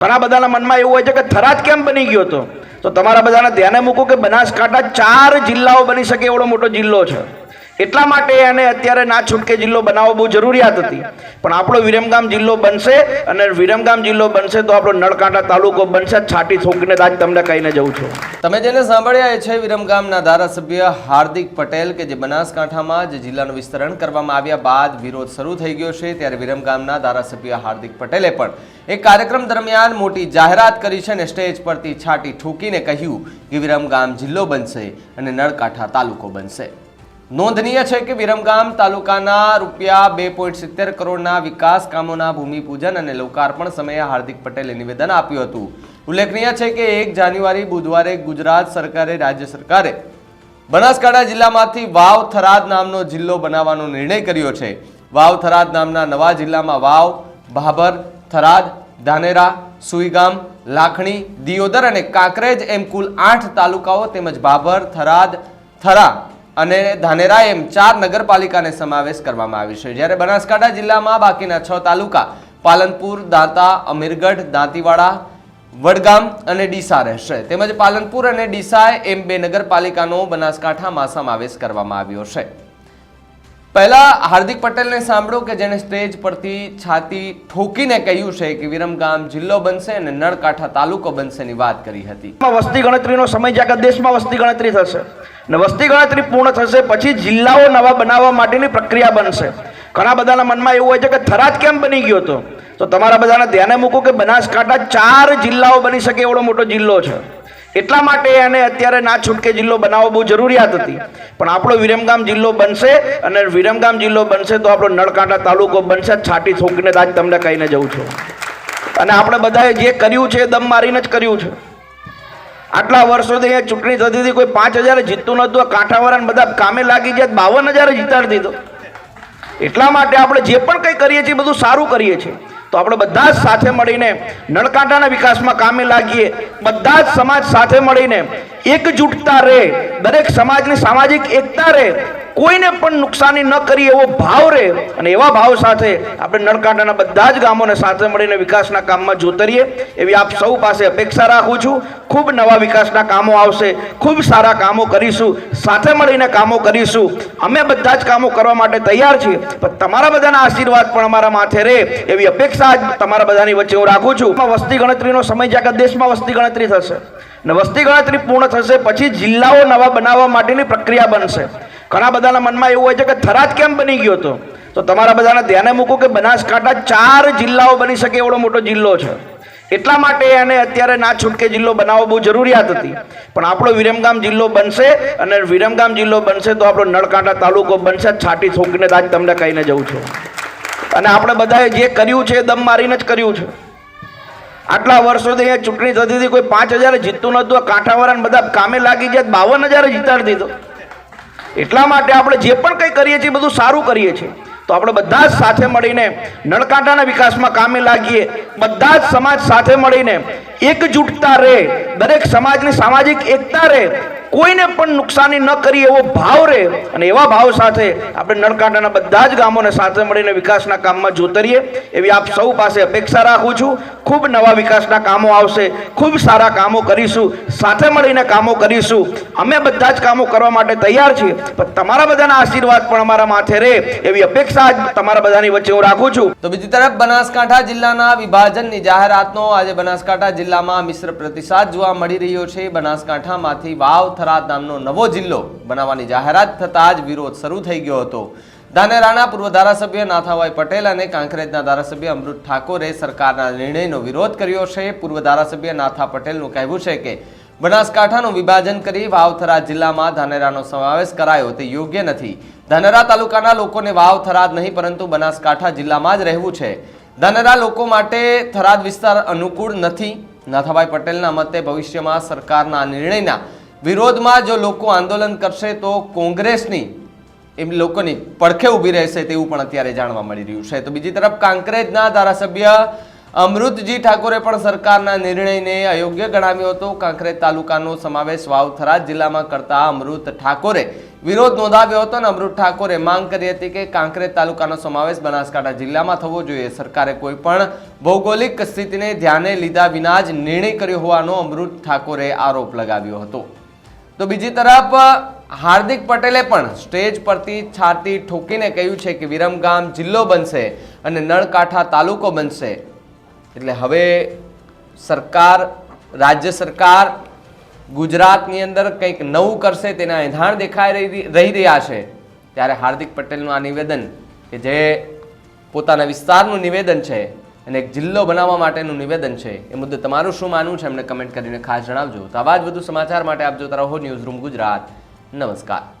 ઘણા બધાના મનમાં એવું હોય છે કે થરાદ કેમ બની ગયો હતો? તો તમારા બધાને ધ્યાને મૂકો કે બનાસકાંઠા ચાર જિલ્લાઓ બની શકે એવડો મોટો જિલ્લો છે. એટલા માટે એને અત્યારે ના છૂટકે જિલ્લો બનાવવો બહુ જરૂરિયાત હતી. પણ આપણો વિરમગામ જિલ્લો બનશે અને વિરમગામ જિલ્લો બનશે તો આપણો નળકાંઠા તાલુકો બનશે. છાટી થોકીને આજ તમને કહીને જઉં છું. તમે જેને સાંભળ્યા એ છે વિરમગામના ધારાસભ્ય હાર્દિક પટેલ કે જે બનાસકાંઠામાં જે જિલ્લાનું વિસ્તરણ કરવામાં આવ્યા બાદ વિરોધ શરૂ થઈ ગયો છે. ત્યારે વિરમગામના ધારાસભ્ય હાર્દિક પટેલે પણ એક કાર્યક્રમ દરમિયાન મોટી જાહેરાત કરી છે અને સ્ટેજ પરથી છાટી ઠોકીને કહ્યું કે વિરમગામ જિલ્લો બનશે અને નળકાંઠા તાલુકો બનશે. નોંધનીય છે કે વિરમગામ તાલુકાના રૂપિયા બે પોઈન્ટ સિત્તેર કરોડના વિકાસ કામોના ભૂમિપૂજન અને લોકાર્પણ સમયે હાર્દિક પટેલે નિવેદન આપ્યું હતું. ઉલ્લેખનીય છે કે એક જાન્યુઆરી બુધવારે ગુજરાત સરકારે રાજ્ય સરકારે બનાસકાંઠા જિલ્લામાંથી વાવ થરાદ નામનો જિલ્લો બનાવવાનો નિર્ણય કર્યો છે. વાવ થરાદ નામના નવા જિલ્લામાં વાવ, ભાભર, થરાદ, ધાનેરા, સુઈગામ, લાખણી, દિયોદર અને કાંકરેજ એમ કુલ આઠ તાલુકાઓ તેમજ ભાભર, થરાદ, થરા અને ધાનેરા એમ ચાર નગરપાલિકાને સમાવેશ કરવામાં આવ્યો છે. જ્યારે બનાસકાંઠા જિલ્લામાં બાકીના છ તાલુકા પાલનપુર, દાંતા, અમીરગઢ, દાંતીવાડા, વડગામ અને ડીસા રહેશે. તેમજ પાલનપુર અને ડીસા એમ બે નગરપાલિકાનો બનાસકાંઠામાં સમાવેશ કરવામાં આવ્યો છે. પહેલા હાર્દિક પટેલને સાંભળો કે જેણે સ્ટેજ પરથી છાતી ઠોકીને કહ્યું છે કે વિરમગામ જિલ્લો બનશે અને નળકાંઠા તાલુકો બનશેની વાત કરી હતી. વસ્તી ગણતરીનો સમય જ્યાં દેશમાં વસ્તી ગણતરી થશે. ને વસ્તી ગણતરી પૂર્ણ થશે, પછી જિલ્લાઓ નવા બનાવવા માટેની પ્રક્રિયા બનશે. ઘણા બધાના મનમાં એવું હોય છે કે થરાદ કેમ બની ગયો હતો? તો તમારા બધાના ધ્યાને મૂકો કે બનાસકાંઠા ચાર જિલ્લાઓ બની શકે એવડો મોટો જિલ્લો છે. એટલા માટે એને અત્યારે ના છૂટકે જિલ્લો બનાવવો બહુ જરૂરિયાત હતી. પણ આપણો વિરમગામ જિલ્લો બનશે અને વિરમગામ જિલ્લો બનશે તો આપણો નળકાંઠા તાલુકો બનશે. છાટી થોકીને જ આજ તમને કહીને જઉં છું. અને આપણે બધાએ જે કર્યું છે એ દમ મારીને જ કર્યું છે. આટલા વર્ષોથી અહીંયા ચૂંટણી થતી હતી, કોઈ પાંચ હજાર જીતતું નહોતું કાંઠાવાળાને બધા કામે લાગી જાય બાવન હજાર જીતાડી દીધો. એટલા માટે આપણે જે પણ કંઈ કરીએ છીએ બધું સારું કરીએ છીએ. તો આપણે બધા જ સાથે મળીને નળકાંઠાના વિકાસમાં કામે લાગીએ, બધા જ સમાજ સાથે મળીને એકજૂટતા રહે, દરેક સમાજની સામાજિક એકતા રહે કોઈને પણ નુકસાની ન કરી એવો ભાવ રહે અને એવા ભાવ સાથે આપણે નળકાંઠાના બધા જ ગામોને સાથે મળીને વિકાસના કામમાં જોતરીએ એવી આપ સૌ પાસે અપેક્ષા રાખું છું. ખૂબ નવા વિકાસના કામો આવશે, ખૂબ સારા કામો કરીશું, સાથે મળીને કામો કરીશું. અમે બધા જ કામો કરવા માટે તૈયાર છીએ, પણ તમારા બધાના આશીર્વાદ પણ અમારા માથે રહે એવી અપેક્ષા જ તમારા બધાની વચ્ચે હું રાખું છું. વસ્તી ગણતરીનો સમય જ્યાં દેશમાં વસ્તી ગણતરી થશે. ને વસ્તી ગણતરી પૂર્ણ થશે, પછી જિલ્લાઓ નવા બનાવવા માટેની પ્રક્રિયા બનશે. ઘણા બધાના મનમાં એવું હોય છે કે થરાદ કેમ બની ગયો હતો? તો તમારા બધાને ધ્યાને મૂકો કે બનાસકાંઠા ચાર જિલ્લાઓ બની શકે એવડો મોટો જિલ્લો છે. એટલા માટે એને અત્યારે ના છૂટકે જિલ્લો બનાવવો બહુ જરૂરિયાત હતી. પણ આપણો વિરમગામ જિલ્લો બનશે અને વિરમગામ જિલ્લો બનશે તો આપણો નળકાંઠા તાલુકો બનશે. છાટી થોકીને જ આજ તમને કહીને જવું છું. અને આપણે બધાએ જે કર્યું છે એ દમ મારીને જ કર્યું છે. આટલા વર્ષોથી અહીંયા ચૂંટણી થતી હતી, કોઈ પાંચ હજાર જીતતું નહોતું. કાંઠાવાળાને બધા કામે લાગી ગયા, બાવન હજાર જીતાડી દીધો. એટલા માટે આપણે જે પણ કંઈ કરીએ છીએ બધું સારું કરીએ છીએ. તો આપણે બધા જ સાથે મળીને નળકાંઠાના વિકાસમાં કામે લાગીએ, બધા જ સમાજ સાથે મળીને એકજૂટતા રહે, દરેક સમાજની સામાજિક એકતા રહે કોઈને પણ નુકસાની ન કરી એવો ભાવ રહે અને એવા ભાવ સાથે આપણે નળકાંઠાના બધા જ ગામોને સાથે મળીને વિકાસના કામમાં જોતરીએ, એવી આપ સૌ પાસે અપેક્ષા રાખું છું. ખૂબ નવા વિકાસના કામો આવશે, ખૂબ સારા કામો કરીશું, સાથે મળીને કામો કરીશું. અમે બધા જ કામો કરવા માટે તૈયાર છીએ, પણ તમારા બધાના આશીર્વાદ પણ અમારા માથે રહે એવી અપેક્ષા આજ તમારા બધાની વચ્ચે હું રાખું છું. તો બીજી તરફ બનાસકાંઠા જિલ્લાના વિભાજનની જાહેરાતનો આજે બનાસકાંઠા જિલ્લામાં મિશ્ર પ્રતિસાદ જોવા મળી રહ્યો છે. બનાસકાંઠામાંથી વાવ થરાદ નામનો નવો જિલ્લો બનાવવાની જાહેરાત થતાં જ વિરોધ શરૂ થઈ ગયો હતો. ધાનેરાના પૂર્વ ધારાસભ્ય નાથાભાઈ પટેલ અને કાંકરેજના ધારાસભ્ય અમૃત ઠાકોરે સરકારના નિર્ણયનો વિરોધ કર્યો છે. પૂર્વ ધારાસભ્ય નાથા પટેલનું કહેવું છે કે, બનાસકાંઠાનું વિભાજન કરી વાવ-થરાદ જિલ્લામાં ધાનેરાનો સમાવેશ કરાયો તે યોગ્ય નથી. ધાનેરા તાલુકાના લોકોને વાવ થરાદ નહીં, પરંતુ બનાસકાંઠા જિલ્લામાં જ રહેવું છે. ધાનેરા લોકો માટે થરાદ વિસ્તાર અનુકૂળ નથી. નાથાભાઈ પટેલના મતે ભવિષ્યમાં સરકારના નિર્ણયના વિરોધમાં જો લોકો આંદોલન કરશે તો કોંગ્રેસની એમ લોકોની પડખે ઊભી રહેશે તેવું પણ અત્યારે જાણવા મળી રહ્યું છે. તો બીજી તરફ કાંકરેજના ધારાસભ્ય અમૃતજી ઠાકોરે પણ સરકારના નિર્ણયને અયોગ્ય ગણાવ્યો હતો. કાંકરેજ તાલુકાનો સમાવેશ વાવથરા જિલ્લામાં કરતા અમૃત ઠાકોરે વિરોધ નોંધાવ્યો હતો અને અમૃત ઠાકોરે માંગ કરી હતી કે કાંકરેજ તાલુકાનો સમાવેશ બનાસકાંઠા જિલ્લામાં થવો જોઈએ. સરકારે કોઈ પણ ભૌગોલિક સ્થિતિને ધ્યાને લીધા વિના જ નિર્ણય કર્યો હોવાનો અમૃત ઠાકોરે આરોપ લગાવ્યો હતો. તો બીજી તરફ, હાર્દિક પટેલે પણ સ્ટેજ પરથી છાતી ઠોકીને કહ્યું છે કે વિરમગામ જિલ્લો બનશે અને નળકાંઠા તાલુકો બનશે. એટલે હવે સરકાર, રાજ્ય સરકાર ગુજરાતની અંદર કંઈક નવું કરશે તેના એંધાણ દેખાઈ રહી રહી રહ્યા છે. ત્યારે હાર્દિક પટેલનું આ નિવેદન કે જે પોતાના વિસ્તારનું નિવેદન છે અને એક જિલ્લો બનાવવા માટેનું નિવેદન છે. એ મુદ્દે તમારું શું માનવું છે એમને કમેન્ટ કરીને ખાસ જણાવજો. તો આવા જ વધુ સમાચાર માટે આપ જોતા રહો ન્યૂઝ રૂમ ગુજરાત. નમસ્કાર.